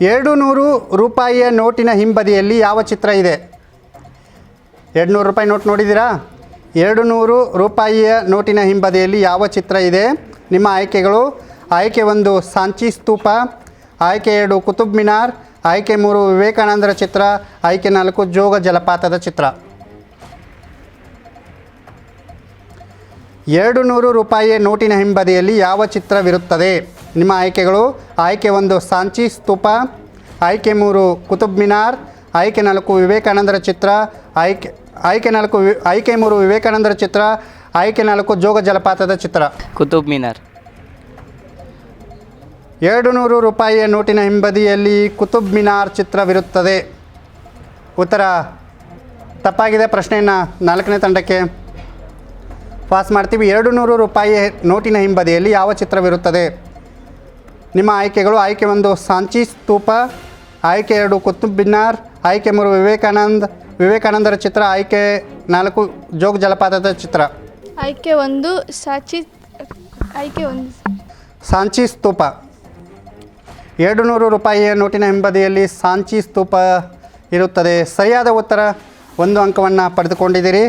ಎರಡು ನೂರು ರೂಪಾಯಿಯ ನೋಟಿನ ಹಿಂಬದಿಯಲ್ಲಿ ಯಾವ ಚಿತ್ರ ಇದೆ? ಎರಡು ನೂರು ರೂಪಾಯಿ ನೋಟ್ ನೋಡಿದ್ದೀರಾ? ಎರಡು ನೂರು ರೂಪಾಯಿಯ ನೋಟಿನ ಹಿಂಬದಿಯಲ್ಲಿ ಯಾವ ಚಿತ್ರ ಇದೆ? ನಿಮ್ಮ ಆಯ್ಕೆಗಳು ಆಯ್ಕೆ ಒಂದು ಸಾಂಚಿ ಸ್ತೂಪ, ಆಯ್ಕೆ ಎರಡು ಕುತುಬ್ ಮಿನಾರ್, ಆಯ್ಕೆ ಮೂರು ವಿವೇಕಾನಂದರ ಚಿತ್ರ, ಆಯ್ಕೆ ನಾಲ್ಕು ಜೋಗ ಜಲಪಾತದ ಚಿತ್ರ. ಎರಡು ನೂರು ರೂಪಾಯಿಯ ನೋಟಿನ ಹಿಂಬದಿಯಲ್ಲಿ ಯಾವ ಚಿತ್ರವಿರುತ್ತದೆ? ನಿಮ್ಮ ಆಯ್ಕೆಗಳು ಆಯ್ಕೆ ಒಂದು ಸಾಂಚಿ ಸ್ತೂಪ ಆಯ್ಕೆ ಮೂರು ಕುತುಬ್ ಮಿನಾರ್ ಆಯ್ಕೆ ನಾಲ್ಕು ವಿವೇಕಾನಂದರ ಚಿತ್ರ ಆಯ್ಕೆ ಆಯ್ಕೆ ನಾಲ್ಕು ಆಯ್ಕೆ ಮೂರು ವಿವೇಕಾನಂದರ ಚಿತ್ರ ಆಯ್ಕೆ ನಾಲ್ಕು ಜೋಗ ಜಲಪಾತದ ಚಿತ್ರ. ಕುತುಬ್ ಮಿನಾರ್. ಎರಡು ನೂರು ರೂಪಾಯಿಯ ನೋಟಿನ ಹಿಂಬದಿಯಲ್ಲಿ ಕುತುಬ್ ಮಿನಾರ್ ಚಿತ್ರವಿರುತ್ತದೆ ಉತ್ತರ. ತಪ್ಪಾಗಿದೆ ಪ್ರಶ್ನೆಯನ್ನು ನಾಲ್ಕನೇ ತಂಡಕ್ಕೆ. ಪಾಸ್ ಮಾಡ್ತೀವಿ. ಎರಡು ನೂರು ರೂಪಾಯಿ ನೋಟಿನ ಹಿಂಬದಿಯಲ್ಲಿ ಯಾವ ಚಿತ್ರವಿರುತ್ತದೆ ನಿಮ್ಮ ಆಯ್ಕೆಗಳು ಆಯ್ಕೆ ಒಂದು ಸಾಂಚಿ ಸ್ತೂಪ ಆಯ್ಕೆ ಎರಡು ಕುತುಬ್ ಮಿನಾರ್ ಆಯ್ಕೆ ಮೂರು ವಿವೇಕಾನಂದ ವಿವೇಕಾನಂದರ ಚಿತ್ರ ಆಯ್ಕೆ ನಾಲ್ಕು ಜೋಗ ಜಲಪಾತದ ಚಿತ್ರ. ಆಯ್ಕೆ ಒಂದು ಸಾಚಿ ಆಯ್ಕೆ ಒಂದು ಸಾಂಚಿ ಸ್ತೂಪ. ಎರಡು ನೂರು ರೂಪಾಯಿಯ ನೋಟಿನ ಹಿಂಬದಿಯಲ್ಲಿ ಸಾಂಚಿ ಸ್ತೂಪ ಇರುತ್ತದೆ. ಸರಿಯಾದ ಉತ್ತರ ಒಂದು ಅಂಕವನ್ನು ಪಡೆದುಕೊಂಡಿದ್ದೀರಿ.